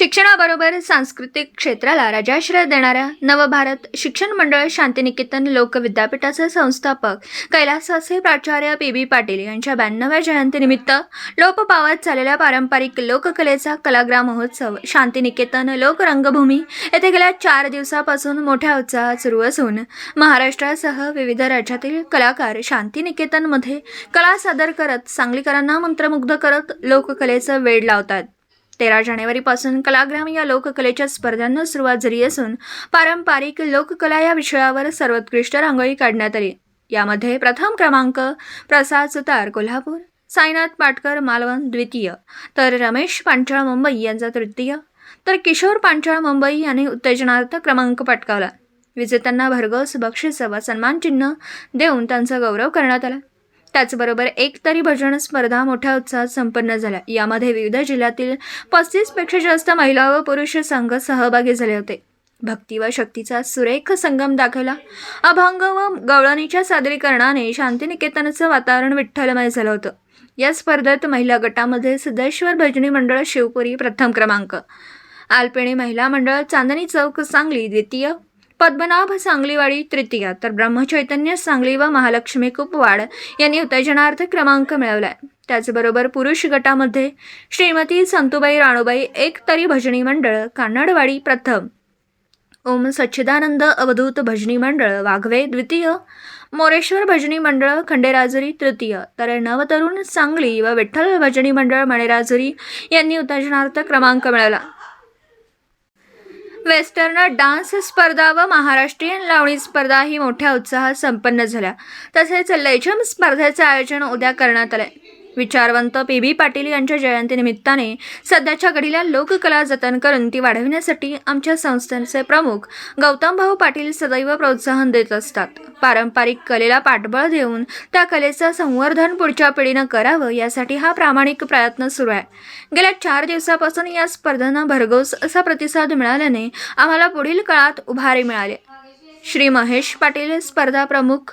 शिक्षणाबरोबर सांस्कृतिक क्षेत्राला राजाश्रय देणाऱ्या नवभारत शिक्षण मंडळ शांतिनिकेतन लोक विद्यापीठाचे संस्थापक कैलासाचे प्राचार्य पी बी पाटील यांच्या ब्याण्णव्या जयंतीनिमित्त लोप पावत चाललेल्या पारंपरिक लोककलेचा कलाग्राम महोत्सव शांतिनिकेतन लोक रंगभूमी येथे गेल्या चार दिवसापासून मोठ्या उत्साहात सुरू असून महाराष्ट्रासह विविध राज्यातील कलाकार शांतिनिकेतनमध्ये कला सादर करत सांगलीकरांना मंत्रमुग्ध करत लोककलेचं वेड लावतात. तेरा जानेवारीपासून कलाग्राम या लोककलेच्या स्पर्धांना सुरुवात झाली असून पारंपरिक लोककला या विषयावर सर्वोत्कृष्ट रांगोळी काढण्यात आली. यामध्ये प्रथम क्रमांक प्रसाद सुतार कोल्हापूर साईनाथ पाटकर मालवण द्वितीय तर रमेश पांचाळ मुंबई यांचा तृतीय तर किशोर पांचाळ मुंबई यांनी उत्तेजनार्थ क्रमांक पटकावला. विजेत्यांना भरघोस बक्षीस व सन्मानचिन्ह देऊन त्यांचा गौरव करण्यात आला. त्याचबरोबर एक तरी भजन स्पर्धा मोठ्या उत्साहात संपन्न झाल्या. यामध्ये विविध जिल्ह्यातील पस्तीसपेक्षा जास्त महिला व पुरुष संघ सहभागी झाले होते. भक्ती व शक्तीचा सुरेख संगम दाखवला. अभंग व गवळणीच्या सादरीकरणाने शांतिनिकेतनाचं वातावरण विठ्ठलमय झालं होतं. या स्पर्धेत महिला गटामध्ये सिद्धेश्वर भजनी मंडळ शिवपुरी प्रथम क्रमांक. आलपेणी महिला मंडळ चांदणी चौक सांगली द्वितीय पद्मनाभ सांगलीवाडी तृतीय. तर ब्रह्मचैतन्य सांगली व महालक्ष्मी कुपवाड यांनी उत्तेजनार्थ क्रमांक मिळवलाय. त्याचबरोबर पुरुष गटामध्ये श्रीमती संतुबाई राणूबाई एक तरी भजनी मंडळ कान्नडवाडी प्रथम. ओम सच्चिदानंद अवधूत भजनी मंडळ वाघवे द्वितीय. मोरेश्वर भजनी मंडळ खंडेराजुरी तृतीय. तर नवतरुण सांगली व विठ्ठल भजनी मंडळ मणेराजुरी यांनी उत्तेजनार्थ क्रमांक मिळवला. वेस्टर्न डान्स स्पर्धा व महाराष्ट्रीयन लावणी स्पर्धा ही मोठ्या उत्साहात संपन्न झाल्या. तसेच लेझम स्पर्धेचे आयोजन उद्या करण्यात आले. विचारवंत पी बी पाटील यांच्या जयंतीनिमित्ताने सध्याच्या घडीला लोककला जतन करून ती वाढविण्यासाठी आमच्या संस्थेचे प्रमुख गौतमभाऊ पाटील सदैव प्रोत्साहन देत असतात. पारंपरिक कलेला पाठबळ देऊन त्या कलेचं संवर्धन पुढच्या पिढीनं करावं यासाठी हा प्रामाणिक प्रयत्न सुरू आहे. गेल्या चार दिवसापासून या स्पर्धांना भरघोस असा प्रतिसाद मिळाल्याने आम्हाला पुढील काळात उभारी मिळाली. श्री महेश पाटील स्पर्धा प्रमुख.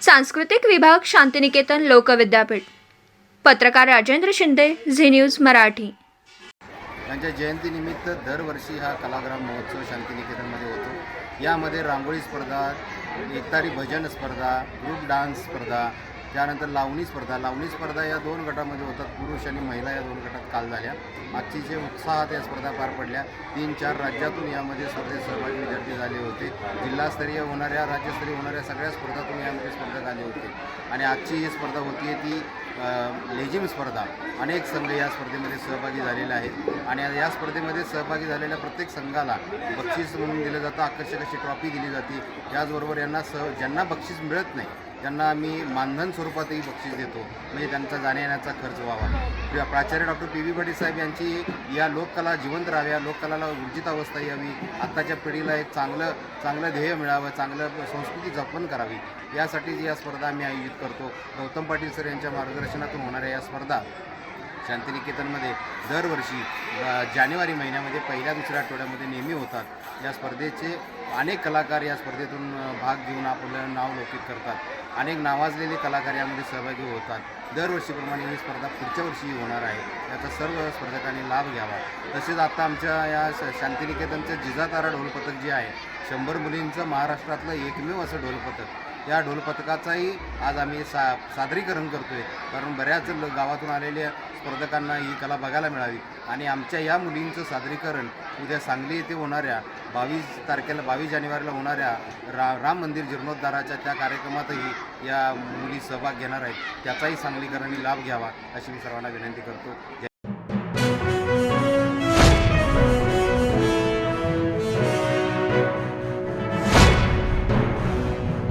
सांस्कृतिक विभाग शांतिनिकेतन लोकविद्यापीठ पत्रकार राजेंद्र शिंदे झी न्यूज मराठी. त्यांच्या जयंतीनिमित्त दरवर्षी हा कलाग्राम महोत्सव शांतिनिकेतनमध्ये होतो. यामध्ये रांगोळी स्पर्धा एकतारी भजन स्पर्धा ग्रुप डान्स स्पर्धा त्यानंतर लावणी स्पर्धा. लावणी स्पर्धा या दोन गटामध्ये होतात. पुरुष आणि महिला या दोन गटात काल झाल्या. आजची जे उत्साहात या स्पर्धा पार पडल्या तीन चार राज्यातून यामध्ये स्पर्धेत सहभागी विद्यार्थी झाले होते. जिल्हास्तरीय होणाऱ्या राज्यस्तरीय होणाऱ्या सगळ्या स्पर्धातून यामध्ये स्पर्धक आले होते. आणि आजची ही स्पर्धा होती ती लेझिम स्पर्धा. अनेक संघ या स्पर्धेमध्ये सहभागी झालेले आहेत. आणि या स्पर्धेमध्ये सहभागी झालेल्या प्रत्येक संघाला बक्षीस म्हणून दिलं जातं. आकर्षक अशी ट्रॉफी दिली जाते. त्याचबरोबर यांना सह ज्यांना बक्षीस मिळत नाही त्यांना आम्ही मानधन स्वरूपातही बक्षीस देतो. म्हणजे त्यांचा जाण्यायेण्याचा खर्च व्हावा. किंवा प्राचार्य doctor P V Patil saheb यांची या लोककला जिवंत राहाव्या लोककलाला ऊर्जित अवस्था यावी आत्ताच्या पिढीला एक चांगलं चांगलं ध्येय मिळावं चांगलं संस्कृती जपन करावी. यासाठी या स्पर्धा आम्ही आयोजित करतो. गौतम पाटील सर यांच्या मार्गदर्शनातून होणाऱ्या या स्पर्धा शांतिनिकेतनमध्ये दरवर्षी जानेवारी महिन्यामध्ये पहिल्या दुसऱ्या आठवड्यामध्ये नेहमी होतात. या स्पर्धेचे अनेक कलाकार या स्पर्धेतून भाग घेऊन आपलं नाव लौकिक करतात. अनेक नावाजलेले कलाकार यामध्ये सहभागी होतात. दरवर्षीप्रमाणे ही स्पर्धा पुढच्या वर्षी होणार आहे. याचा सर्व स्पर्धकांनी लाभ घ्यावा. तसेच आता आमच्या या शांतिनिकेतनचं जिजातारा ढोलपथक जे आहे शंभर मुलींचं महाराष्ट्रातलं एकमेव असं ढोलपथक या ढोलपथकाचाही आज आम्ही सा सादरीकरण करतो आहे कारण बऱ्याच ल- गावातून आलेल्या स्पर्धकांना ही कला बघायला मिळावी. आणि आमच्या या मुलींचं सादरीकरण उद्या सांगली येथे होणाऱ्या बावीस तारखेला बावीस जानेवारीला होणाऱ्या रा राम मंदिर जीर्णोद्धाराच्या त्या कार्यक्रमातही या मुली सहभाग घेणार आहेत. त्याचाही सांगलीकरांनी लाभ घ्यावा अशी मी सर्वांना विनंती करतो. जय